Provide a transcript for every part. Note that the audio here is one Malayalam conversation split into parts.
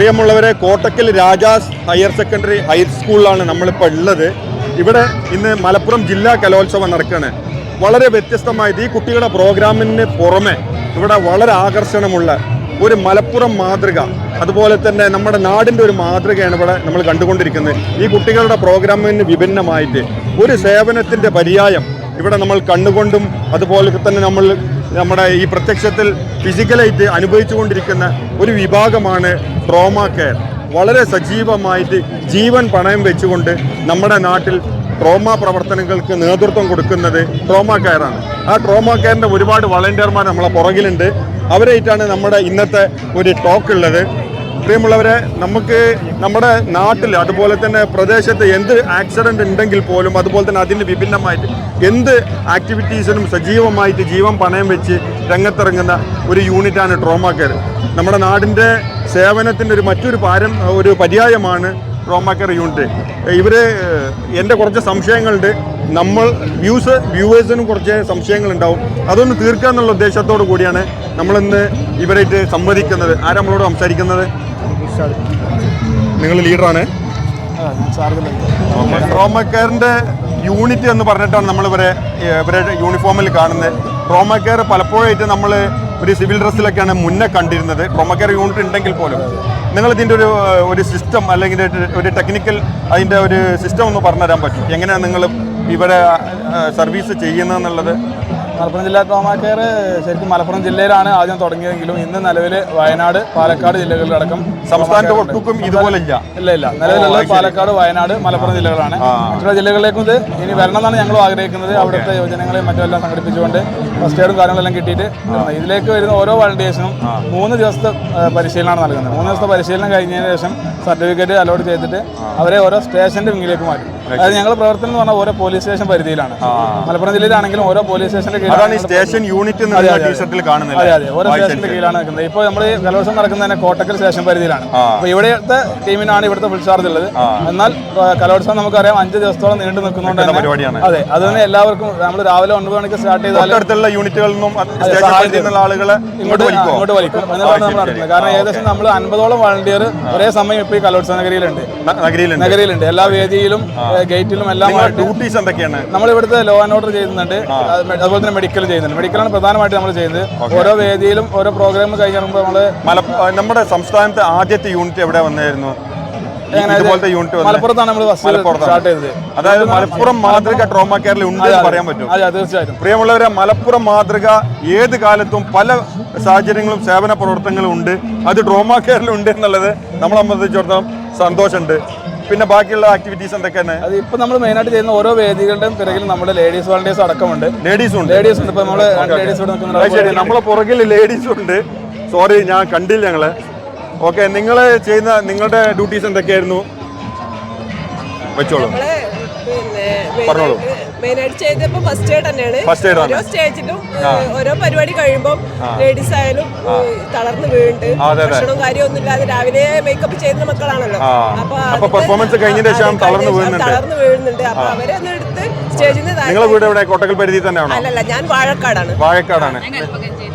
പ്രിയമുള്ളവരെ കോട്ടക്കൽ രാജാസ് ഹയർ സെക്കൻഡറി ഹൈസ്കൂളിലാണ് നമ്മളിപ്പോൾ ഉള്ളത്. ഇവിടെ ഇന്ന് മലപ്പുറം ജില്ലാ കലോത്സവം നടക്കുകയാണ് വളരെ വ്യത്യസ്തമായത് ഈ കുട്ടികളുടെ പ്രോഗ്രാമിന് പുറമെ ഇവിടെ വളരെ ആകർഷണമുള്ള ഒരു മലപ്പുറം മാതൃക അതുപോലെ തന്നെ നമ്മുടെ നാടിന്റെ ഒരു മാതൃകയാണ് ഇവിടെ നമ്മൾ കണ്ടുകൊണ്ടിരിക്കുന്നത്. ഈ കുട്ടികളുടെ പ്രോഗ്രാമിന് വിഭിന്നമായിട്ട് ഒരു സേവനത്തിന്റെ പര്യായം ഇവിടെ നമ്മൾ കണ്ണുകൊണ്ടും അതുപോലെ തന്നെ നമ്മൾ നമ്മുടെ ഈ പ്രത്യക്ഷത്തിൽ ഫിസിക്കലായിട്ട് അനുഭവിച്ചുകൊണ്ടിരിക്കുന്ന ഒരു വിഭാഗമാണ് ട്രോമ കെയർ വളരെ സജീവമായിട്ട് ജീവൻ പണയം വെച്ചുകൊണ്ട് നമ്മുടെ നാട്ടിൽ ട്രോമ പ്രവർത്തനങ്ങൾക്ക് നേതൃത്വം കൊടുക്കുന്നത് ട്രോമ കെയറാണ് ആ ട്രോമ കെയറിന്റെ ഒരുപാട് വളണ്ടിയർമാർ നമ്മളെ പുറകിലുണ്ട്. അവരായിട്ടാണ് നമ്മുടെ ഇന്നത്തെ ഒരു ടോക്ക് ഉള്ളത്. പ്രിയമുള്ളവരെ നമുക്ക് നമ്മുടെ നാട്ടിൽ അതുപോലെ തന്നെ പ്രദേശത്ത് എന്ത് ആക്സിഡന്റ് ഉണ്ടെങ്കിൽ പോലും അതുപോലെ തന്നെ അതിന് വിഭിന്നമായിട്ട് എന്ത് ആക്ടിവിറ്റീസിനും സജീവമായിട്ട് ജീവൻ പണയം വെച്ച് രംഗത്തിറങ്ങുന്ന ഒരു യൂണിറ്റാണ് ട്രോമ കെയർ നമ്മുടെ നാടിന്റെ സേവനത്തിന്റെ ഒരു മറ്റൊരു പാരം ഒരു പര്യായമാണ് ട്രോമ കെയർ യൂണിറ്റ് ഇവർ എന്റെ കുറച്ച് സംശയങ്ങളുണ്ട്. നമ്മൾ വ്യൂസ് വ്യൂവേഴ്സിനും കുറച്ച് സംശയങ്ങളുണ്ടാവും. അതൊന്ന് തീർക്കുക എന്നുള്ള ഉദ്ദേശത്തോടു കൂടിയാണ് നമ്മളിന്ന് ഇവരായിട്ട് സംവദിക്കുന്നത്. ആരാ നമ്മളോട് സംസാരിക്കുന്നത്? നിങ്ങൾ ലീഡറാണ്. ട്രോമ യൂണിറ്റ് എന്ന് പറഞ്ഞിട്ടാണ് നമ്മളിവരെ ഇവരെ ഇവരുടെ യൂണിഫോമിൽ കാണുന്നത്. ട്രോമ പലപ്പോഴായിട്ട് നമ്മൾ ഒരു സിവിൽ ഡ്രസ്സിലൊക്കെയാണ് മുന്നേ കണ്ടിരുന്നത്. ട്രോമ കെയർ യൂണിറ്റ് ഉണ്ടെങ്കിൽ പോലും. നിങ്ങൾ ഇതിന്റെ ഒരു ഒരു സിസ്റ്റം അല്ലെങ്കിൽ ഒരു- ഒരു ടെക്നിക്കൽ അതിന്റെ ഒരു സിസ്റ്റം ഒന്ന് പറഞ്ഞുതരാൻ പറ്റും. എങ്ങനെയാണ് നിങ്ങൾ ഇവിടെ സർവീസ് ചെയ്യുന്നതെന്നുള്ളത് മലപ്പുറം ജില്ലാ ട്രോമാ കെയർ ശരിക്കും മലപ്പുറം ജില്ലയിലാണ് ആദ്യം തുടങ്ങിയതെങ്കിലും ഇന്ന് നിലവിൽ വയനാട് പാലക്കാട് ജില്ലകളിലടക്കം സംസ്ഥാനത്തെ ഒട്ടുക്കും ഇതുപോലെ ഇല്ല ഇല്ല. ഇല്ല നിലവിലുള്ള പാലക്കാട് വയനാട് മലപ്പുറം ജില്ലകളാണ്. മറ്റുള്ള ജില്ലകളിലേക്കും ഇത് ഇനി വരണം എന്നാണ് ഞങ്ങൾ ആഗ്രഹിക്കുന്നത്. അവിടുത്തെ യുവജനങ്ങളെയും മറ്റുമെല്ലാം സംഘടിപ്പിച്ചുകൊണ്ട് ഫസ്റ്റ് എയ്ഡും കാര്യങ്ങളെല്ലാം കിട്ടിയിട്ട് ഇതിലേക്ക് വരുന്ന ഓരോ വളണ്ടിയേഴ്സിനും മൂന്ന് ദിവസത്തെ പരിശീലനമാണ് നൽകുന്നത്. മൂന്ന് ദിവസത്തെ പരിശീലനം കഴിഞ്ഞതിന് ശേഷം സർട്ടിഫിക്കറ്റ് അലോട്ട് ചെയ്തിട്ട് അവരെ ഓരോ സ്റ്റേഷന്റെ വിങ്ങിലേക്ക് മാറ്റും. അതായത് ഞങ്ങൾ പ്രവർത്തനം എന്ന് പറഞ്ഞാൽ ഓരോ പോലീസ് സ്റ്റേഷൻ പരിധിയിലാണ്. മലപ്പുറം ജില്ലയിലാണെങ്കിലും ഓരോ പോലീസ് സ്റ്റേഷന്റെ ഈ സ്റ്റേഷൻ യൂണിറ്റ് അതെ, അതെ. ഓരോ സ്റ്റേഷന്റെ കീഴിലാണ് നിൽക്കുന്നത്. ഇപ്പോൾ നമ്മൾ കലോത്സവം നടക്കുന്നത് തന്നെ കോട്ടക്കൽ സ്റ്റേഷൻ പരിധിയിലാണ്. അപ്പോൾ ഇവിടുത്തെ ടീമിനാണ് ഇവിടുത്തെ ഫുൾ ചാർജ് ഉള്ളത്. എന്നാൽ കലോത്സവം നമുക്കറിയാം അഞ്ച് ദിവസത്തോളം നീണ്ടു നിൽക്കുന്നുണ്ട് തന്നെ അതെ അത് തന്നെ എല്ലാവർക്കും നമ്മൾ രാവിലെ ഒൻപത് മണിക്ക് സ്റ്റാർട്ട് ചെയ്താൽ അടുത്തുള്ള യൂണിറ്റുകളിൽ നിന്നും ആളുകളെ ഇങ്ങോട്ട് വലിക്കും ഇങ്ങോട്ട് വലിക്കും. നമ്മൾ നടത്തുന്നത് കാരണം ഏകദേശം നമ്മൾ അൻപതോളം വളണ്ടിയർ ഒരേ സമയം ഇപ്പോൾ ഈ കലോത്സവ നഗരിയിലുണ്ട്. നഗരിയിലുണ്ട്. എല്ലാ വേദിയിലും ഗേറ്റിലും എല്ലാം ഡ്യൂട്ടീസ് എന്തൊക്കെയാണ്? നമ്മൾ ഇവിടുത്തെ ലോ ആൻഡ് ഓർഡർ ചെയ്യുന്നുണ്ട് അതുപോലെ തന്നെ മെഡിക്കൽ ചെയ്യുന്നുണ്ട്. മെഡിക്കലാണ് പ്രധാനമായിട്ട് നമ്മൾ ചെയ്യുന്നത്. ഓരോ വേദിയിലും ഓരോ പ്രോഗ്രാം കഴിഞ്ഞിറങ്ങുമ്പോൾ നമ്മൾ നമ്മുടെ സംസ്ഥാനത്തെ ആദ്യത്തെ യൂണിറ്റ് എവിടെ വന്നായിരുന്നു? മലപ്പുറത്താണ് നമ്മൾ. സ്റ്റാർട്ട് ചെയ്തത്. അതായത് മലപ്പുറം മാതൃക ട്രോമ കെയറിൽ ഉണ്ട് പറയാൻ പറ്റും. അതെ തീർച്ചയായിട്ടും. പ്രിയമുള്ളവരെ മലപ്പുറം മാതൃക ഏത് കാലത്തും പല സാഹചര്യങ്ങളും സേവന പ്രവർത്തനങ്ങളും ഉണ്ട്. അത് ട്രോമ കെയറിൽ ഉണ്ട് എന്നുള്ളത് നമ്മളെ സംബന്ധിച്ചിടത്തോളം സന്തോഷമുണ്ട്. പിന്നെ ബാക്കിയുള്ള ആക്ടിവിറ്റീസ് എന്തൊക്കെയാണ്? അത് ഇപ്പൊ നമ്മൾ മെയിൻ ആയിട്ട് ചെയ്യുന്ന ഓരോ വേദികളുടെയും പിറകിൽ നമ്മുടെ ലേഡീസ് വോളണ്ടിയേഴ്സ് അടക്കമുണ്ട്. ലേഡീസ് ഉണ്ട്. ലേഡീസ് ഉണ്ട്. ഇപ്പൊ നമ്മൾ ലേഡീസ് ശരി. നമ്മളെ പുറകിൽ ലേഡീസ് ഉണ്ട്. സോറി ഞാൻ കണ്ടില്ല ഞങ്ങൾ. ഓക്കെ നിങ്ങൾ ചെയ്യുന്ന നിങ്ങളുടെ ഡ്യൂട്ടീസ് എന്തൊക്കെയായിരുന്നു? വെച്ചോളൂ. നമ്മൾ പിന്നെ പറഞ്ഞോളൂ. മെയിനായിട്ട് ചെയ്തപ്പോ ഫസ്റ്റ് എയ്ഡ് തന്നെയാണ്. ഫസ്റ്റ് ഓരോ സ്റ്റേജിലും ഓരോ പരിപാടി കഴിയുമ്പോൾ ലേഡീസ് ആയാലും തളർന്നു വീഴുന്നുണ്ട്. ഭക്ഷണവും കാര്യമൊന്നും ഇല്ലാതെ രാവിലെ മേക്കപ്പ് ചെയ്യുന്ന മക്കളാണല്ലോ. അപ്പൊ പെർഫോമൻസ് കഴിഞ്ഞ വീഴുന്നുണ്ട്. തളർന്നു വീഴുന്നുണ്ട്. അപ്പൊ അവരെ എടുത്ത് സ്റ്റേജിൽ നിങ്ങളെ വീട് എവിടെ? കോട്ടക്കൽ പരിധി തന്നെയാണോ? അല്ലല്ല ഞാൻ വാഴക്കാടാണ്. വാഴക്കാടാണ്.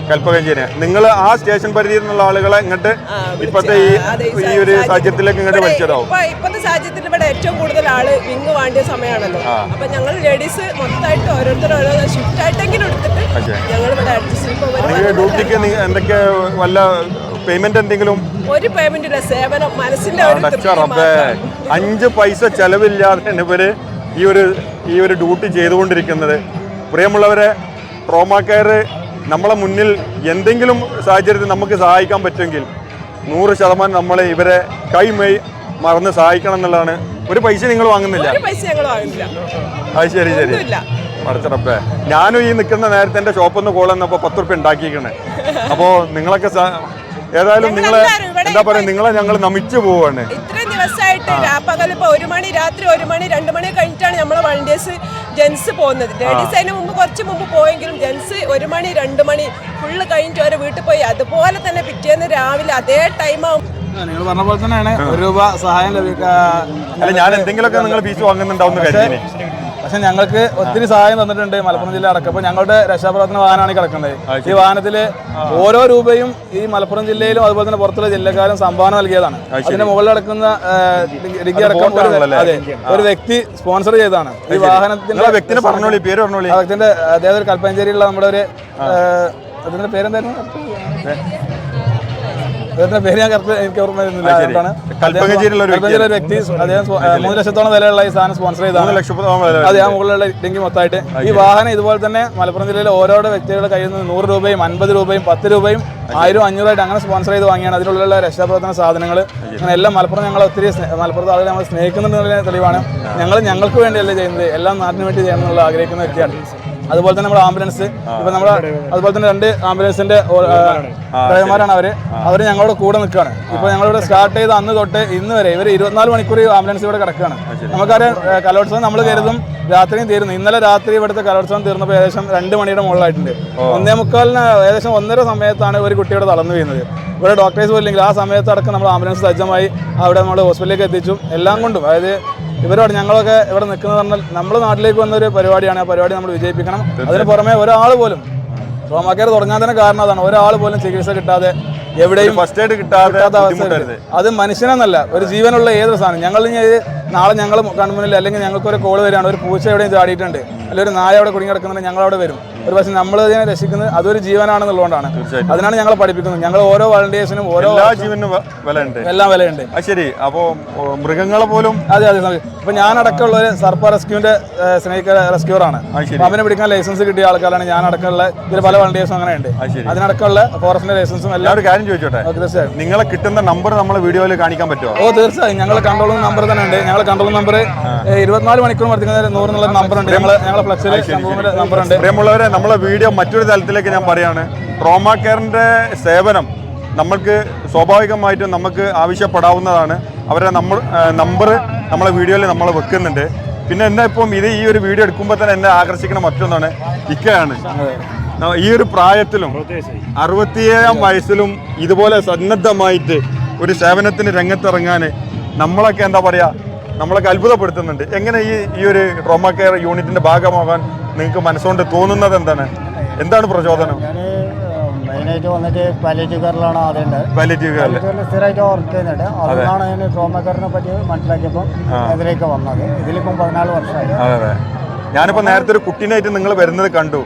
കൽപ്പകഞ്ചേരി. നിങ്ങൾ ആ സ്റ്റേഷൻ പരിധിയിൽ നിന്നുള്ള ആളുകളെ ഇങ്ങോട്ട് ഇപ്പത്തെ ഈ ഈ ഒരു സാഹചര്യത്തിലേക്ക് ഇങ്ങോട്ട് ഇവിടെ വലിച്ചതാവും ഇപ്പൊ ഇപ്പത്തെ സാഹചര്യത്തിൽ ഇവിടെ ഏറ്റവും കൂടുതൽ ആൾ വിങ് വാണ്ടിയ സമയമാണല്ലോ. അപ്പൊ ഞങ്ങൾ ലേഡീസ് മൊത്തമായിട്ട് ഓരോരുത്തർ ഓരോ ഷിഫ്റ്റ് ആയിട്ടെങ്കിലും എടുത്തിട്ട്. ഞങ്ങൾ ഇവിടെ അഡ്ജസ്റ്റ് ഡ്യൂട്ടിക്ക് എന്തൊക്കെ വല്ല പേയ്മെന്റ് എന്തെങ്കിലും? ഒരു പേയ്മെന്റ് ഇല്ല സേവനം മനസ്സിന്റെ. അഞ്ച് പൈസ ചെലവില്ലാതെ ഇവർ ഈ ഒരു ഈ ഒരു ഡ്യൂട്ടി ചെയ്തുകൊണ്ടിരിക്കുന്നത്. പ്രിയമുള്ളവരെ ട്രോമ കെയർ നമ്മളെ മുന്നിൽ എന്തെങ്കിലും സാഹചര്യത്തിൽ നമുക്ക് സഹായിക്കാൻ പറ്റുമെങ്കിൽ നൂറ് ശതമാനം നമ്മൾ ഇവരെ കൈമൈ മറന്ന് സഹായിക്കണം എന്നുള്ളതാണ്. ഒരു പൈസ നിങ്ങൾ വാങ്ങുന്നില്ല. അത് ശരി ശരി. പടച്ചറപ്പേ ഞാനും ഈ നിൽക്കുന്ന നേരത്തെ എന്റെ ഷോപ്പിൽ നിന്ന് കോൾ വന്നപ്പോൾ പത്ത് റുപ്യ ഉണ്ടാക്കിയിരിക്കണേ അപ്പോൾ നിങ്ങളൊക്കെ ഏതായാലും നിങ്ങളെ എന്താ പറയുക നിങ്ങളെ ഞങ്ങൾ നമിച്ചു പോവാണ്. ദിവസമായിട്ട് രാപ്പകൽ ഇപ്പൊ ഒരു മണി രാത്രി ഒരു മണി രണ്ട് മണി കഴിഞ്ഞിട്ടാണ് നമ്മളെ വണ്ടിയേഴ്സ് ജെൻസ് പോകുന്നത്. ലേഡീസ് അതിന് മുമ്പ് കുറച്ച് മുമ്പ് പോയെങ്കിലും ജെൻസ് ഒരു മണി രണ്ട് മണി ഫുള്ള് കഴിഞ്ഞിട്ട് അവരെ വീട്ടിൽ പോയി. അതുപോലെ തന്നെ പിറ്റേന്ന് രാവിലെ അതേ ടൈമാവും നിങ്ങൾ പറഞ്ഞ പോലെ തന്നെയാണ്. ഒരു രൂപ സഹായം ലഭിക്കുക അല്ല ഞാൻ എന്തെങ്കിലുമൊക്കെ നിങ്ങൾ ഫീസ് വാങ്ങുന്നുണ്ടാവും പക്ഷെ ഞങ്ങൾക്ക് ഒത്തിരി സഹായം തന്നിട്ടുണ്ട് മലപ്പുറം ജില്ല അടക്കം. അപ്പോൾ ഞങ്ങളുടെ രക്ഷാപ്രവർത്തന വാഹനമാണ് ഈ കിടക്കുന്നത്. ഈ വാഹനത്തിൽ ഓരോ രൂപയും ഈ മലപ്പുറം ജില്ലയിലും അതുപോലെ തന്നെ പുറത്തുള്ള ജില്ലക്കാരും സംഭാവന നൽകിയതാണ്. അതിന്റെ മുകളിൽ അടക്കുന്ന ഡിഗ്രി അടക്കം ഒരു അതെ ഒരു വ്യക്തി സ്പോൺസർ ചെയ്തതാണ്. ഈ വാഹനത്തിന്റെ വ്യക്തിനെ പറഞ്ഞോളി പേര് പറഞ്ഞോളി. അദ്ദേഹത്തിന്റെ അദ്ദേഹം ഒരു കൽപ്പഞ്ചേരിയിലുള്ള നമ്മുടെ ഒരു അതിന്റെ പേരെന്തായിരുന്നു? അദ്ദേഹത്തിന്റെ പേര് ഞാൻ കറക്റ്റ് എനിക്ക് ഓർമ്മ വരുന്നില്ല. അതുകൊണ്ടാണ് വ്യക്തി അദ്ദേഹം മൂന്ന് ലക്ഷത്തോളം വിലയുള്ള ഈ സാധനം സ്പോൺസർ ചെയ്താണ് അതെ ആ മുകളിലുള്ള ഡിങ്കി മൊത്തമായിട്ട്. ഈ വാഹനം ഇതുപോലെ തന്നെ മലപ്പുറം ജില്ലയിലെ ഓരോ വ്യക്തികളുടെ കയ്യിൽ നിന്ന് നൂറ് രൂപയും അൻപത് രൂപയും പത്ത് രൂപയും ആയിരം അഞ്ഞൂറായിട്ട് അങ്ങനെ സ്പോൺസർ ചെയ്ത് വാങ്ങിയാണ്. അതിലുള്ള രക്ഷാപ്രവർത്തന സാധനങ്ങൾ അങ്ങനെ എല്ലാം മലപ്പുറം ഞങ്ങൾ ഒത്തിരി മലപ്പുറത്തെ ആളുകൾ നമ്മൾ സ്നേഹിക്കുന്നുണ്ടെന്നുള്ള തെളിവാണ്. ഞങ്ങൾ ഞങ്ങൾക്ക് വേണ്ടിയല്ലേ ചെയ്യുന്നത്. എല്ലാം നാടിന് വേണ്ടി ചെയ്യണം എന്നുള്ള ആഗ്രഹിക്കുന്ന വ്യക്തിയാണ്. അതുപോലെ തന്നെ നമ്മുടെ ആംബുലൻസ്. ഇപ്പൊ നമ്മുടെ അതുപോലെ തന്നെ രണ്ട് ആംബുലൻസിന്റെ ഡ്രൈവർമാരാണ് അവർ. അവർ ഞങ്ങളുടെ കൂടെ നിൽക്കുകയാണ്. ഇപ്പൊ ഞങ്ങളിവിടെ സ്റ്റാർട്ട് ചെയ്ത അന്ന് തൊട്ട് ഇന്ന് വരെ ഇവർ ഇരുപത്തിനാല് മണിക്കൂർ ആംബുലൻസ് ഇവിടെ കിടക്കുകയാണ്. നമുക്കറിയാം കലോത്സവം നമ്മൾ കരുതും രാത്രിയും തീരുന്നു. ഇന്നലെ രാത്രി ഇവിടുത്തെ കലോത്സവം തീർന്നപ്പോൾ ഏകദേശം രണ്ട് മണിയുടെ മുകളിലായിട്ടുണ്ട്. ഒന്നേ മുക്കാലിന് ഏകദേശം ഒന്നര സമയത്താണ് ഒരു കുട്ടിയുടെ തളർന്നു വീഴുന്നത്. ഇവിടെ ഡോക്ടേഴ്സ് പോലില്ലെങ്കിൽ ആ സമയത്ത് അടക്കം നമ്മൾ ആംബുലൻസ് സജ്ജമായി അവിടെ നമ്മൾ ഹോസ്പിറ്റലിലേക്ക് എത്തിച്ചു. എല്ലാം കൊണ്ടും. അതായത് ഇവരോട് ഞങ്ങളൊക്കെ ഇവിടെ നിൽക്കുന്നത് പറഞ്ഞാൽ നമ്മുടെ നാട്ടിലേക്ക് വന്ന ഒരു പരിപാടിയാണ്. ആ പരിപാടി നമ്മൾ വിജയിപ്പിക്കണം. അതിന് പുറമെ ഒരാൾ പോലും റോമാക്കേർ തുടങ്ങാൻ തന്നെ കാരണം അതാണ്. ഒരാൾ പോലും ചികിത്സ കിട്ടാതെ എവിടെയും ഫസ്റ്റ് എയ്ഡ് കിട്ടാതെ കിട്ടാത്ത അവസ്ഥ അത് മനുഷ്യനെന്നല്ല ഒരു ജീവനുള്ള ഏതൊരു സാധനം. ഞങ്ങൾ ഇനി നാളെ ഞങ്ങൾ കൺമുന്നിൽ അല്ലെങ്കിൽ ഞങ്ങൾക്ക് ഒരു കോൾ വരികയാണ്. ഒരു പൂച്ച എവിടെയും ചാടിയിട്ടുണ്ട്. അല്ലെങ്കിൽ ഒരു നായ അവിടെ കുടുങ്ങി കിടക്കുന്നുണ്ടെങ്കിൽ ഞങ്ങൾ അവിടെ വരും. ഒരു പക്ഷേ നമ്മൾ അതിനെ രക്ഷിക്കുന്നത് അതൊരു ജീവനാണെന്നുള്ളതുകൊണ്ടാണ്. അതിനാണ് ഞങ്ങൾ പഠിപ്പിക്കുന്നത്. ഞങ്ങൾ ഓരോ വളണ്ടിയേഴ്സിനും ഓരോ ജീവനും വിലയുണ്ട്. എല്ലാം വിലയുണ്ട്. ശരി. അപ്പോ മൃഗങ്ങളെ പോലും അതെ അതെ സമയം. ഞാൻ അടക്കമുള്ള ഒരു സർപ്പ റെസ്ക്യൂവിന്റെ സ്നേഹിക്ക റെസ്ക്യൂറാണ്. ആണ് അവനെ പിടിക്കാൻ ലൈസൻസ് കിട്ടിയ ആൾക്കാരാണ് ഞാൻ അടക്കമുള്ള ഇതിൽ പല വളണ്ടിയേഴ്സും അങ്ങനെ ഉണ്ട് അത് അതിനടക്കമുള്ള ഫോറസ്റ്റിന്റെ ലൈസൻസും എല്ലാവരും എല്ലാം ഒരു കാര്യം ചോദിച്ചോട്ടെ? ഓക്കെ, തീർച്ചയായും. നിങ്ങളെ കിട്ടുന്ന നമ്പർ നമ്മൾ വീഡിയോയിൽ കാണിക്കാൻ പറ്റുമോ ഓ തീർച്ചയായും. ഞങ്ങൾ കൺട്രോൾ നമ്പർ തന്നെ ഉണ്ട്. ഞങ്ങൾ കൺട്രോൾ നമ്പർ ഇരുപത്തിനാല് മണിക്കൂർ വർദ്ധിക്കുന്ന നൂറ് എന്നുള്ള നമ്പർ ഉണ്ട്. ഞങ്ങൾ ഞങ്ങളെ ഫ്ലക്സിൽ നമ്പർ ഉണ്ട്. നമ്മളെ വീഡിയോ മറ്റൊരു തലത്തിലേക്ക് ഞാൻ പറയാണ്. ട്രോമ കെയറിന്റെ സേവനം നമ്മൾക്ക് സ്വാഭാവികമായിട്ടും നമുക്ക് ആവശ്യപ്പെടാവുന്നതാണ്. അവരെ നമ്മൾ നമ്പർ നമ്മളെ വീഡിയോയിൽ നമ്മൾ വെക്കുന്നുണ്ട്. പിന്നെ എന്നാ ഇപ്പം ഇത് ഈ ഒരു വീഡിയോ എടുക്കുമ്പോൾ തന്നെ എന്നെ ആകർഷിക്കുന്ന മറ്റൊന്നാണ് ഇക്കയാണ്. ഈ ഒരു പ്രായത്തിലും അറുപത്തിയേഴാം വയസ്സിലും ഇതുപോലെ സന്നദ്ധമായിട്ട് ഒരു സേവനത്തിന് രംഗത്തിറങ്ങാൻ നമ്മളൊക്കെ എന്താ പറയുക നമ്മളൊക്കെ അത്ഭുതപ്പെടുത്തുന്നുണ്ട്. എങ്ങനെ ഈ ഈ ഒരു ട്രോമ കെയർ യൂണിറ്റിന്റെ ഭാഗമാകാൻ നിങ്ങൾക്ക് മനസ്സുകൊണ്ട് തോന്നുന്നത് എന്താണ്? എന്താണ് പ്രചോദനം? മെയിനായിട്ട് വന്നിട്ട് പാലേറ്റീവ് കെയറിലാണ് ആദ്യം ഉണ്ടായത്. പാലിറ്റീവ് കെയറിൽ പാലേറ്റീവ് കെയറിൽ സ്ഥിരമായിട്ട് വർക്ക് ചെയ്യുന്നുണ്ട്. അതുകൊണ്ടാണ് ഞാൻ ട്രോമ കെയറിനെ പറ്റി മനസ്സിലാക്കിയപ്പോൾ അതിലേക്ക് വന്നത്. ഇതിലിപ്പം പതിനാല് വർഷമായി. അതെ അതെ. ഞാനിപ്പോ നേരത്തെ ഒരു കുട്ടീനായിട്ട് നിങ്ങൾ വരുന്നത് കണ്ടു.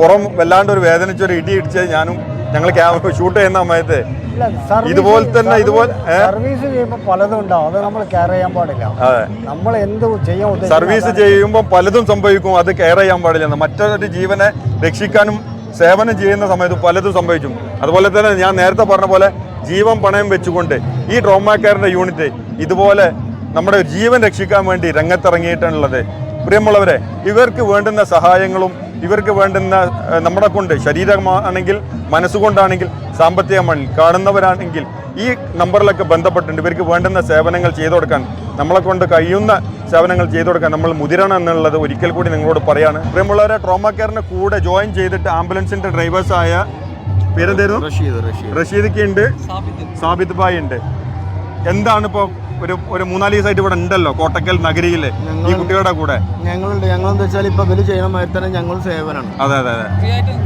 പുറം വല്ലാണ്ട് ഒരു വേദനിച്ചൊരു ഇടി ഇടിച്ച് ഞാനും ഞങ്ങൾ ഷൂട്ട് ചെയ്യുന്ന സമയത്ത് ഇതുപോലെ തന്നെ ഇതുപോലെ സർവീസ് ചെയ്യുമ്പോൾ പലതും ഉണ്ടാവും. അത് നമ്മൾ കെയർ ചെയ്യാൻ പാടില്ല. നമ്മൾ എന്ത് ചെയ്യാൻ സർവീസ് ചെയ്യുമ്പോൾ പലതും സംഭവിക്കും. അത് കെയർ ചെയ്യാൻ പാടില്ല. മറ്റൊരു ജീവനെ രക്ഷിക്കാനും സേവനം ചെയ്യുന്ന സമയത്ത് പലതും സംഭവിച്ചു അതുപോലെ തന്നെ ഞാൻ നേരത്തെ പറഞ്ഞ പോലെ ജീവൻ പണയം വെച്ചുകൊണ്ട് ഈ ട്രോമ കെയറിന്റെ യൂണിറ്റ് ഇതുപോലെ നമ്മുടെ ജീവൻ രക്ഷിക്കാൻ വേണ്ടി രംഗത്തിറങ്ങിയിട്ടുള്ളത്. പ്രിയമുള്ളവരെ ഇവർക്ക് വേണ്ടുന്ന സഹായങ്ങളും ഇവർക്ക് വേണ്ടുന്ന നമ്മളെ കൊണ്ട് ശരീരമാണെങ്കിൽ മനസ്സുകൊണ്ടാണെങ്കിൽ സാമ്പത്തികമാണെങ്കിൽ കാണുന്നവരാണെങ്കിൽ ഈ നമ്പറിലൊക്കെ ബന്ധപ്പെട്ടിട്ടുണ്ട്. ഇവർക്ക് വേണ്ടുന്ന സേവനങ്ങൾ ചെയ്തു കൊടുക്കാൻ നമ്മളെ കൊണ്ട് കഴിയുന്ന സേവനങ്ങൾ ചെയ്തു കൊടുക്കാൻ നമ്മൾ മുതിരണം എന്നുള്ളത് ഒരിക്കൽ കൂടി നിങ്ങളോട് പറയാണ്. പ്രിയമുള്ളവരെ ട്രോമ കെയറിന്റെ കൂടെ ജോയിൻ ചെയ്തിട്ട് ആംബുലൻസിന്റെ ഡ്രൈവേഴ്സായ പേരെന്തായിരുന്നു റഷീദ് റഷീദ്. ഉണ്ട് സാബിത് ഭായ് ഉണ്ട് എന്താണ് ഇപ്പോൾ ഒരു ഒരു മൂന്നാൽ ദിവസമായിട്ട് ഇവിടെ ഉണ്ടല്ലോ. കോട്ടക്കൽ നഗരിയിലെ. ഈ കുട്ടികളുടെ കൂടെ. ഞങ്ങളുണ്ട്. ഞങ്ങളെന്താ വെച്ചാൽ ഇപ്പൊ ഇവർ ചെയ്യണ മാതിരി തന്നെ ഞങ്ങൾ സേവനാണ്. അതെ അതെ അതെ.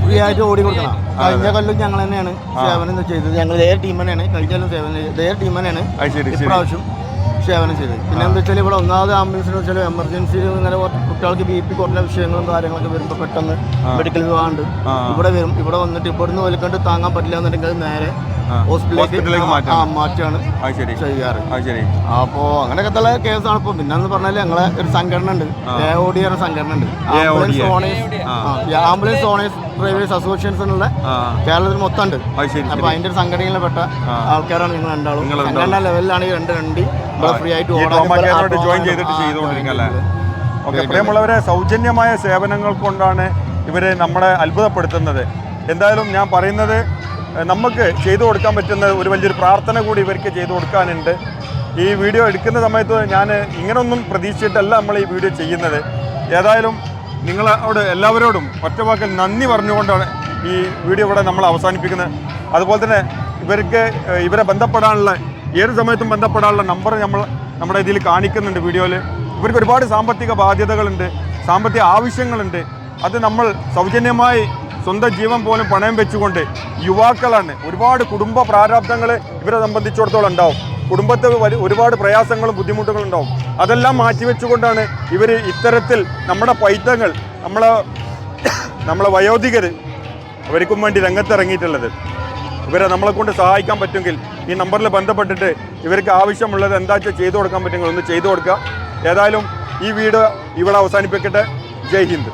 ഫ്രീ ആയിട്ട് ഓടി കൊടുക്കണം. കഴിഞ്ഞ കൊല്ലം ഞങ്ങൾ തന്നെയാണ് സേവനം ചെയ്തത്. ഞങ്ങൾ ഇതേ ടീം തന്നെയാണ്. കഴിഞ്ഞ കൊല്ലം സേവനം ചെയ്തത് ഇതേ ടീം തന്നെയാണ് ഇപ്രാവശ്യം സേവനം ചെയ്തത്. പിന്നെ എന്താ വെച്ചാൽ ഇവിടെ ഒന്നാമത് ആംബുലൻസിന് വെച്ചാൽ എമർജൻസി ഇങ്ങനെ കുട്ടികൾക്ക് ബി പി കുറഞ്ഞ വിഷയങ്ങളും കാര്യങ്ങളൊക്കെ വരുമ്പോൾ പെട്ടെന്ന് മെഡിക്കൽ വിഭാഗമുണ്ട് ഇവിടെ വരും. ഇവിടെ വന്നിട്ട് ഇവിടുന്ന് വലിക്കൊണ്ട് താങ്ങാൻ പറ്റില്ല എന്നുണ്ടെങ്കിൽ നേരെ ഹോസ്പിറ്റലിലേക്ക് മാറ്റാണ് അത് ശരി. ചെയ്യാറ്. അത് ശരി. അപ്പോ അങ്ങനെയൊക്കെ തല കേസാണ്. ഇപ്പൊ പിന്നെ എന്ന് പറഞ്ഞാൽ ഞങ്ങളെ ഒരു സംഘടന ഉണ്ട്. എ ഒ ഡി എന്ന സംഘടന ഉണ്ട്. Ambulance owners. ആ, ആംബുലൻസ് ഓണേഴ്സ് ഡ്രൈവേഴ്സ് അസോസിയേഷൻസ് എന്നുള്ള കേരളത്തിൽ മൊത്തം ഉണ്ട്. അത് ശരി അപ്പൊ അതിന്റെ ഒരു സംഘടനയിലെപ്പെട്ട ആൾക്കാരാണ് നിങ്ങൾ രണ്ടാളും. രണ്ടാം ലെവലിലാണ് ഈ രണ്ട് വണ്ടി ഫ്രീ ആയിട്ട് ഓടാൻ ഓക്കെ പ്രിയമുള്ളവരെ സൗജന്യമായ സേവനങ്ങൾ കൊണ്ടാണ് ഇവരെ നമ്മളെ അത്ഭുതപ്പെടുത്തുന്നത്. എന്തായാലും ഞാൻ പറയുന്നത് നമുക്ക് ചെയ്തു കൊടുക്കാൻ പറ്റുന്ന ഒരു വലിയൊരു പ്രാർത്ഥന കൂടി ഇവർക്ക് ചെയ്തു കൊടുക്കാനുണ്ട്. ഈ വീഡിയോ എടുക്കുന്ന സമയത്ത് ഞാൻ ഇങ്ങനൊന്നും പ്രതീക്ഷിച്ചിട്ടല്ല നമ്മൾ ഈ വീഡിയോ ചെയ്യുന്നത്. ഏതായാലും നിങ്ങളോട് എല്ലാവരോടും ഒറ്റവാക്കൽ നന്ദി പറഞ്ഞുകൊണ്ടാണ് ഈ വീഡിയോ ഇവിടെ നമ്മൾ അവസാനിപ്പിക്കുന്നത്. അതുപോലെ തന്നെ ഇവർക്ക് ഇവരെ ബന്ധപ്പെടാനുള്ള ഏത് സമയത്തും ബന്ധപ്പെടാനുള്ള നമ്പർ നമ്മൾ നമ്മുടെ ഇതിൽ കാണിക്കുന്നുണ്ട് വീഡിയോയിൽ. ഇവർക്ക് ഒരുപാട് സാമ്പത്തിക ബാധ്യതകളുണ്ട് സാമ്പത്തിക ആവശ്യങ്ങളുണ്ട്. അത് നമ്മൾ സൗജന്യമായി സ്വന്തം ജീവൻ പോലും പണയം വെച്ചുകൊണ്ട് യുവാക്കളാണ് ഒരുപാട് കുടുംബ പ്രാരാബ്ദങ്ങൾ ഇവരെ സംബന്ധിച്ചിടത്തോളം ഉണ്ടാവും. കുടുംബത്തെ ഒരുപാട് പ്രയാസങ്ങളും ബുദ്ധിമുട്ടുകളും ഉണ്ടാവും. അതെല്ലാം മാറ്റിവെച്ചുകൊണ്ടാണ് ഇവർ ഇത്തരത്തിൽ നമ്മുടെ പൈതങ്ങൾ നമ്മളെ നമ്മളെ വയോധികർ അവർക്കും വേണ്ടി രംഗത്തിറങ്ങിയിട്ടുള്ളത്. ഇവരെ നമ്മളെ കൊണ്ട് സഹായിക്കാൻ പറ്റുമെങ്കിൽ ഈ നമ്പറിൽ ബന്ധപ്പെട്ടിട്ട് ഇവർക്ക് ആവശ്യമുള്ളത് എന്താ വെച്ചാൽ ചെയ്തു കൊടുക്കാൻ പറ്റുമെങ്കിൽ ഒന്ന് ചെയ്തു കൊടുക്കുക. ഏതായാലും ഈ വീഡിയോ ഇവിടെ അവസാനിപ്പിക്കട്ടെ. ജയ് ഹിന്ദ്.